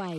วัย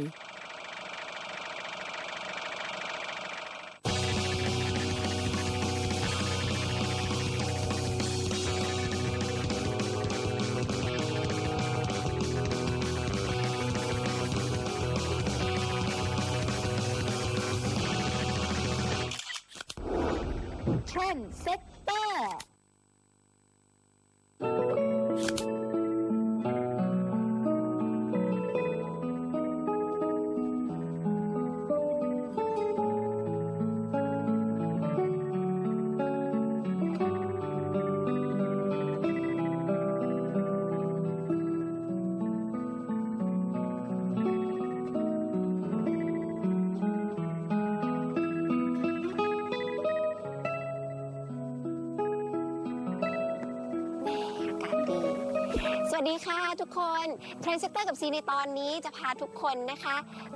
วัสดีค่ะทุกคนเทรนเซตเตอร์กับซีในตอนนี้จะพาทุกคนนะคะ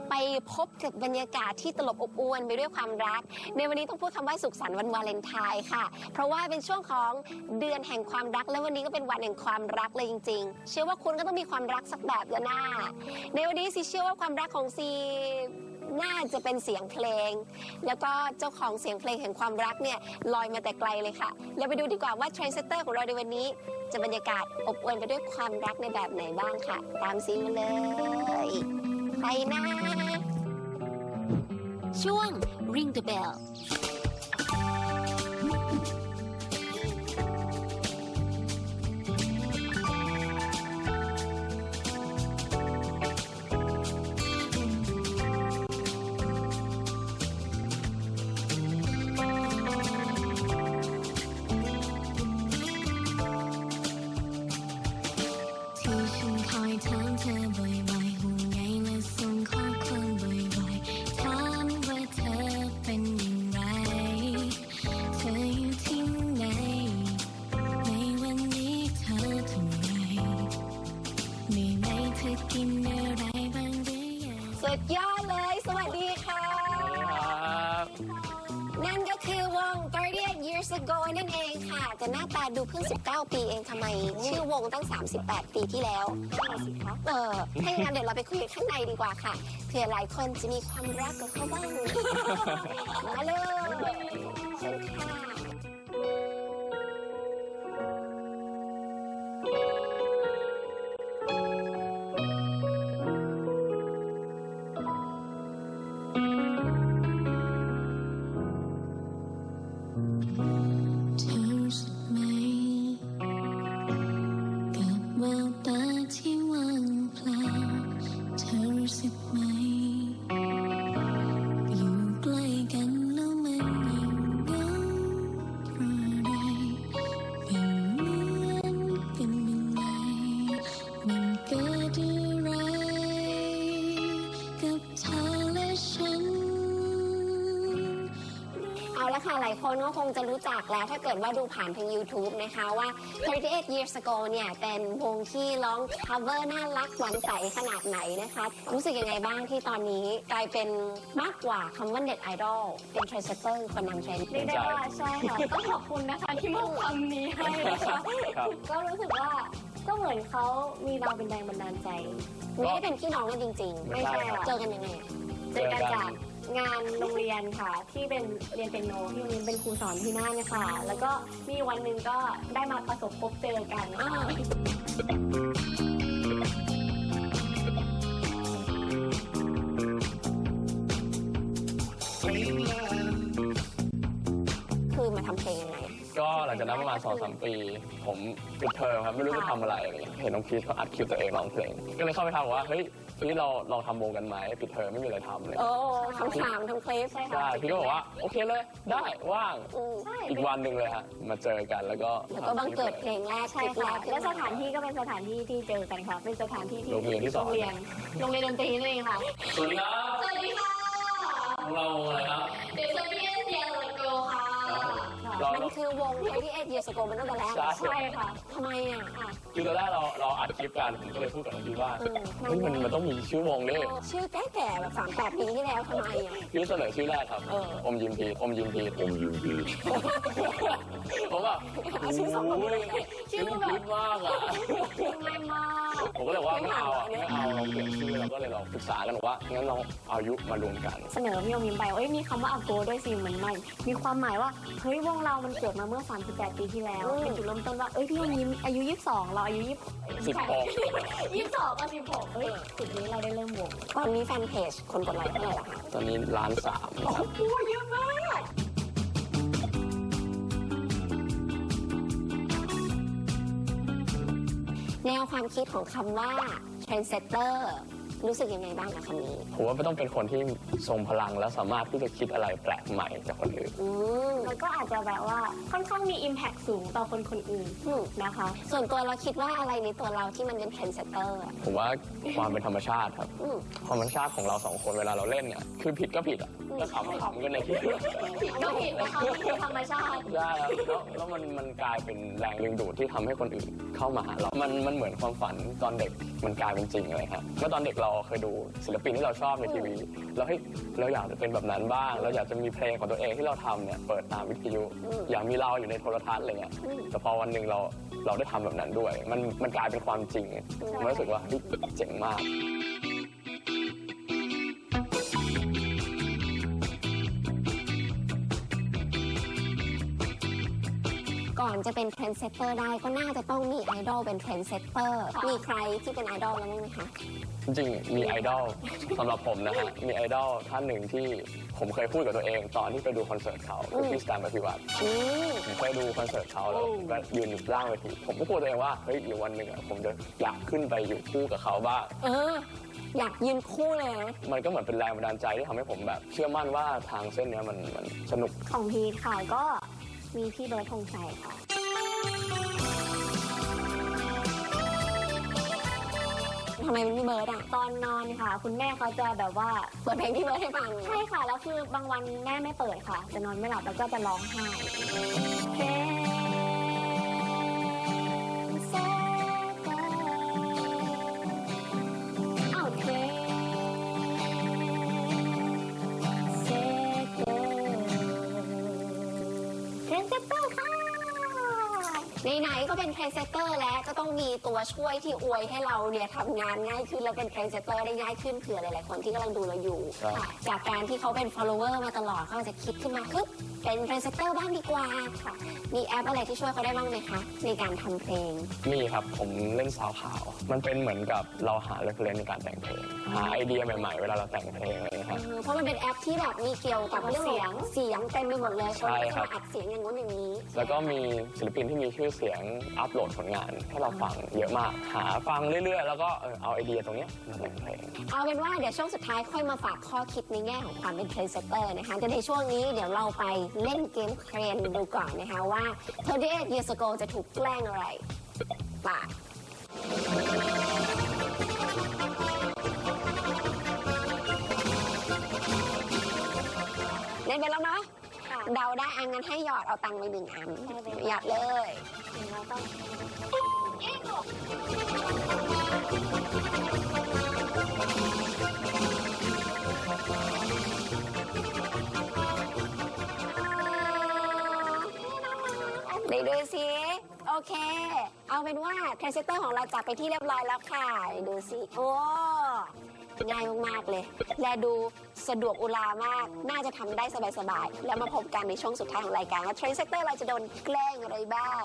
ไปพบกับบรรยากาศที่ตลบอบอวลไปด้วยความรัก ในวันนี้ต้องพูดคำว่าสุขสันต์วันวาเลนไทน์ค่ะ เพราะว่าเป็นช่วงของเดือนแห่งความรัก และวันนี้ก็เป็นวันแห่งความรักเลยจริง ๆ เชื่อว่าคุณก็ต้องมีความรักสักแบบละน่าในวันนี้ซีเชื่อว่าความรักของซีน่าจะเป็นเสียงเพลง แล้วก็เจ้าของเสียงเพลงแห่งความรักเนี่ยลอยมาแต่ไกลเลยค่ะเราไปดูดีกว่าว่าเทรนเซเตอร์ของเราในวันนี้ จะบรรยากาศอบอวลไปด้วยความรักในแบบไหนบ้างค่ะ ตามซีมาเลยใครนะ ช่วง Ring the Bell ดูเพิ่ง 19 ปีเองทำไม ชื่อวงตั้ง 38 ปีที่แล้วสิคะเออถ้าอย่างนั้นเดี๋ยวเราไปคุยกันข้างในดีกว่าค่ะเผื่อหลายคนจะมีความรักกับเขาบ้าง มาเลยเชิญค่ะ ค่ะหลายคนก็คงจะรู้จักแล้วถ้าเกิดว่าดูผ่านทาง YouTube นะคะว่า 38 years ago เนี่ย เป็นวงที่ร้อง cover น่ารักหวานใสขนาดไหนนะคะ รู้สึกยังไงบ้างที่ตอนนี้กลายเป็นมากกว่าคำว่า net idol เป็น trendsetter คนนำเทรนด์เรียกได้ว่าใช่ค่ะต้องขอบคุณนะคะที่มอบคำนี้ให้นะคะครับก็รู้สึกว่าก็เหมือนเขามีเราเป็นแรงบันดาลใจ ไม่ได้เป็นพี่น้องกันจริง ๆ ไม่ใช่ค่ะเจอกันยังไงอะ เจอกันจากงานโรงเรียนค่ะ ที่เป็นเรียนเปียโนที่โรงเรียนเป็นครูสอนที่นั่นนะคะแล้วก็มีวันหนึ่งก็ได้มาประสบพบเจอกัน จากนั้นประมาณ2อสปี ผมปิดเทอมครับไม่รู้จะทำอะไรอะไรเงี้ยเห็นน้องพีชเขาอัดคลิปตัวเองร้องเพลงก็เลยเข้าไปทำบอกว่าเฮ้ยพีชเราลองทำวงกันไหมปิดเทอมไม่มีอะไรทำเลย โอ้คำถามทำคลิป ใช่ใช่ค่ะพี่ก็บอกว่า โอเคเลยได้ว่างอืมใช่อีกวันหนึ่งเลยฮะมาเจอกันแล้วก็แล้วก็บังเกิดเพลงแรกใช่คลิปแรค่ะกขึ้นและมาสถานที่ก็เป็นสถานที่ที่เจอกันค่ะ เป็นสถานที่ที่โรงเรียนที่สอนโรงเรียน โรงเรียนดนตรีนั่นเองค่ะ สวัสดีครับสวัสดีค่ะเราอะไรครับ เด็กสเปี เรามันคือวง38 years ago มันตั้งแต่แรกใช่ ใช่ค่ะทำไมอะอะคือตอนแรกเราเราอัดคลิปกันผมก็เลยพูดกับน้องพีชว่าอืมเฮ้ยมันมันต้องมีชื่อวงดิชื่อแก่ๆแบบ38ปีที่แล้วทำไมอะพี่เสนอชื่อแรกครับเอออมยิมพีชอมยิมพีชอมยิมพีชผมแบบเอาชื่อสองคนโอ้เลยยชื่อพีชมากอะ ง่ายมาก ผมก็เลยว่าไม่เอาอะไม่เอาเราเปลี่ยนชื่อเราก็เลยเราปรึกษากันว่างั้นเราเอายุมารวมกัน เสนอพี่อมยิ้มไปว่าเอ้ยมีคำว่าอาโกด้วยสิเหมือนมันมีความหมายว่าเฮ้ยวงเรามันเกิดมาเมื่อ 38 ปีที่แล้ว เป็นจุดเริ่มต้นว่าเอ้ยพี่อมยิ้มอายุ 22 เราอายุสิบหก20 22กับ16เอ้ยจุดนี้เราได้เริ่มวงตอนนี้แฟนเพจคนกดไลค์เท่าไหร่ละคะตอนนี้ล้านสามครับ โอ้เยอะมาก แนวความคิดของคำว่า trendsetter รู้สึกยังไงบ้างกับคำนี้ ผมว่าไม่ต้องเป็นคนที่ทรงพลังและสามารถที่จะคิดอะไรแปลกใหม่จากคนอื่น อืม มันก็อาจจะแบบว่าค่อนข้างมี Impact สูงต่อคนคนอื่นอืมนะคะ ส่วนตัวเราคิดว่าอะไรในตัวเราที่มันเป็น trendsetter อะผมว่าความเป็นธรรมชาติครับ อืมความเป็นธรรมชาติของเราสองคนเวลาเราเล่นเนี่ยคือผิดก็ผิดอะก็ขำก็ขำกันในที่ผิดก็ผิดนะคะมันคือธรรมชาติ ได้ครับแล้วแล้วมันมันกลายเป็นแรงดึงดูดที่ทำให้คนอื่นเข้ามาหาเรา มันมันเหมือนความฝันตอนเด็กมันกลายเป็นจริงเลยครับเมื่อตอนเด็กเราเคยดูศิลปินที่เราชอบในทีวีเราให้ยเราอยากจะเป็นแบบนั้นบ้าง เราอยากจะมีเพลงของตัวเองที่เราทำเนี่ยเปิดตามวิทยุ อยากมีเราอยู่ในโทรทัศน์อะไรเงี้ยแต่พอวันหนึ่งเราเราได้ทำแบบนั้นด้วย มันมันกลายเป็นความจริงมันรู้สึกว่าเฮ้ยเจ๋งมาก ก่อนจะเป็น trendsetter ได้ก็น่าจะต้องมีไอดอลเป็น trendsetter มีใครที่เป็นไอดอลแล้วบ้างไหมคะจริงๆมีไอดอลสำหรับผมนะฮะมีไอดอลท่านหนึ่งที่ผมเคยพูดกับตัวเอง ตอนที่ไปดูคอนเสิร์ตเขาคือพี่สแตมป์พิวัตรอืม ผมเคยดูคอนเสิร์ตเขาแล้วผมก็ยืนอยู่ล่างเวทีผมก็พูดตัวเองว่าเฮ้ยอยู่วันหนึ่งอะผมจะอยากขึ้นไปอยู่คู่กับเขาบ้าง เออ อยากยืนคู่เลยนะมันก็เหมือนเป็นแรงบันดาลใจที่ทำให้ผมแบบ เชื่อมั่นว่าทางเส้นเนี้ยมันมันสนุก ของพีทค่ะก็ มีพี่เบิร์ดธงชัยค่ะ ทำไมเป็นพี่เบิร์ดอะตอนนอนค่ะ คุณแม่เขาจะแบบว่าเปิดเพลงพี่เบิร์ดให้ฟัง ใช่ค่ะ แล้วคือบางวันแม่ไม่เปิดค่ะ จะนอนไม่หลับแล้วก็จะร้องไห้ ไหนก็เป็นเพลเซเตอร์แล้ว มีตัวช่วยที่อวยให้เราเนี่ยทำงานง่ายขึ้นแล้วเป็น trendsetter ได้ง่ายขึ้นเผื่อหลาย ๆ คนที่กำลังดูเราอยู่ ครับค่ะจากการที่เขาเป็น follower มาตลอดเขาอาจจะคิดขึ้นมาฮึบเป็น trendsetter บ้างดีกว่าค่ะมีแอปอะไรที่ช่วยเขาได้บ้างไหมคะ ในการทำเพลง มีครับ ผมเล่นสาวขาว มันเป็นเหมือนกับเราหาเรฟเลนในการแต่งเพลง หาไอเดียใหม่ ๆ เวลาเราแต่งเพลงอะไรอย่างเงี้ยครับเออเพราะมันเป็นแอปที่แบบมีเกี่ยวกับเรื่องของเสียงเต็มไปหมดเลยใช่นก็ครัจะบมาอัดเสียงอย่างงู้นอย่างนี้ แล้วก็มีศิลปินที่มีชื่อเสียงอัปโหลดผลงานให้เราฟังเยอะมาก หาฟังเรื่อยๆ แล้วก็เออเอาไอเดียตรงเนี้ยมาแต่งเพลง เอาเป็นว่าเดี๋ยวช่วงสุดท้ายค่อยมาฝากข้อคิดในแง่ของความเป็นเทรนเซตเตอร์นะคะแต่ในช่วงนี้เดี๋ยวเราไปเล่นเกมเครนดูก่อนนะคะว่า38 years ago จะถูกแกล้งอะไรป่ะเล่นไปแล้วเนาะ เดาได้อันงั้นให้หยอดเอาตังค์ไปหนึ่งอันหยอดเลยได้ดูสิโอเค เอาเป็นว่าเทรนเซเตอร์ของเราจับไปที่เรียบร้อยแล้วค่ะ ดูสิ โอ้ ง่ายมากๆเลย และดูสะดวกอุลามาก น่าจะทำได้สบายๆ แล้วมาพบกันในช่วงสุดท้ายของรายการว่าเทรนเซเตอร์เราจะโดนแกล้งอะไรบ้าง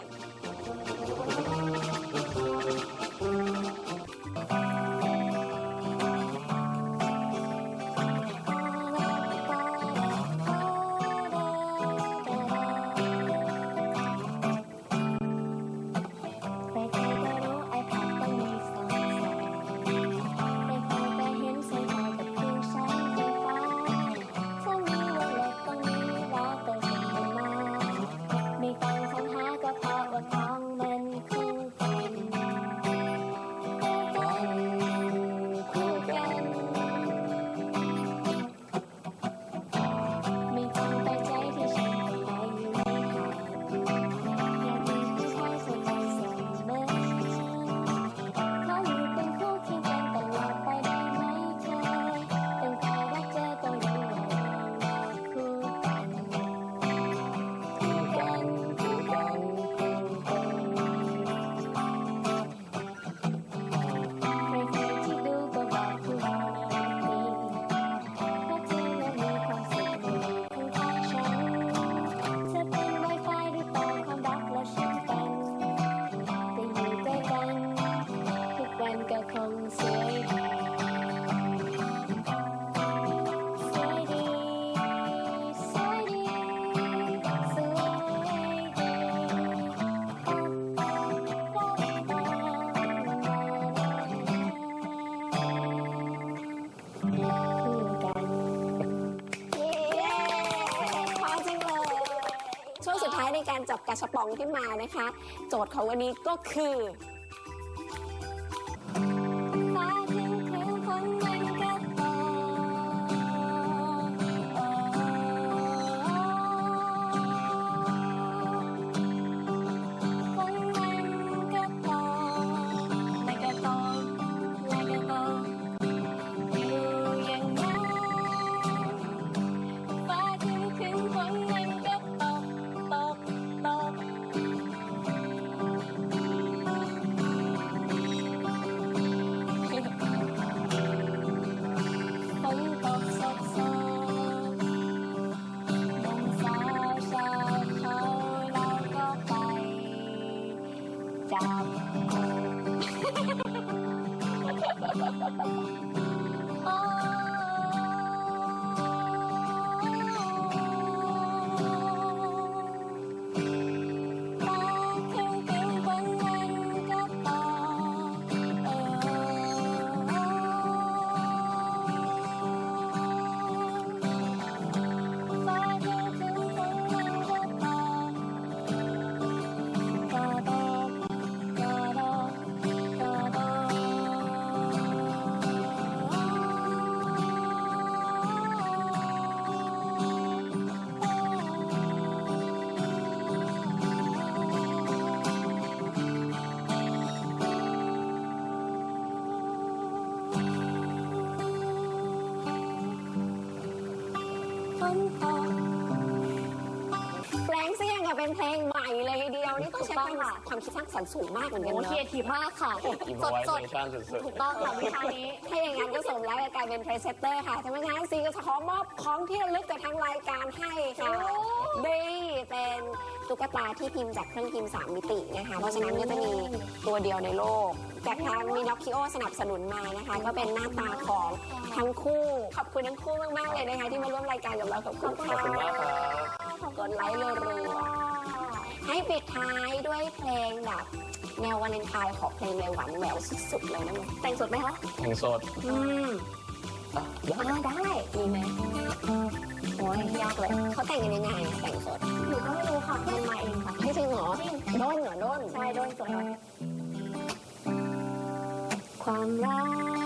การจับกระชับปองขึ้นมานะคะ โจทย์ของวันนี้ก็คือ นตกแปลงเสียงกับเป็นเพลงใหม่เลยทีเดียวนี่ต้องใช้ความความคิดสร้างสรรค์สูงมากเหมือนกันโอ้เนครีเออะทีฟมากค่ะอินสโฟดไวสดเนชั่นสุดถูกต้องค่ะวิชานี้ถ้าอย่างนั้นก็สมแล้วกับการเป็นเพรสเซเตอร์ค่ะทำไมงั้นซีก็จะขอมอบของที่ระลึกจากทางรายการให้ค่ะ โอ้ นี่เป็นตุ๊กตาที่พิมพ์จากเครื่องพิมพ์ 3 มิตินะคะเพราะฉะนั้นก็จะมีตัวเดียวในโลก จากทางมินอคิโอสนับสนุนมานะคะ ก็เป็นหน้าตาของทั้งคู่ ขอบคุณทั้งคู่มาก ๆ เลยนะคะ ที่มาร่วมรายการกับเราขอบคุณๆขค่ะอบคุณมากครับกดไลค์รัวๆให้ปิดท้ายด้วยเพลงแบบแนววาเลนไทน์ขอเพลงเลยหวานแหววสุดๆเลยนะมั้ยแต่งสดไหมคะเพลงสดอืมอะได้อ่าได้มีไหมโอ้ ยยากเลยเขาแต่งกันยังไงอะแต่งสดหนูก็ไม่รู้ค่ะมันมาเองค่ะให้จริงเหรอด้นเหรอด้นใช่โดนสดค่ะความรักที่มีอยู่ความรั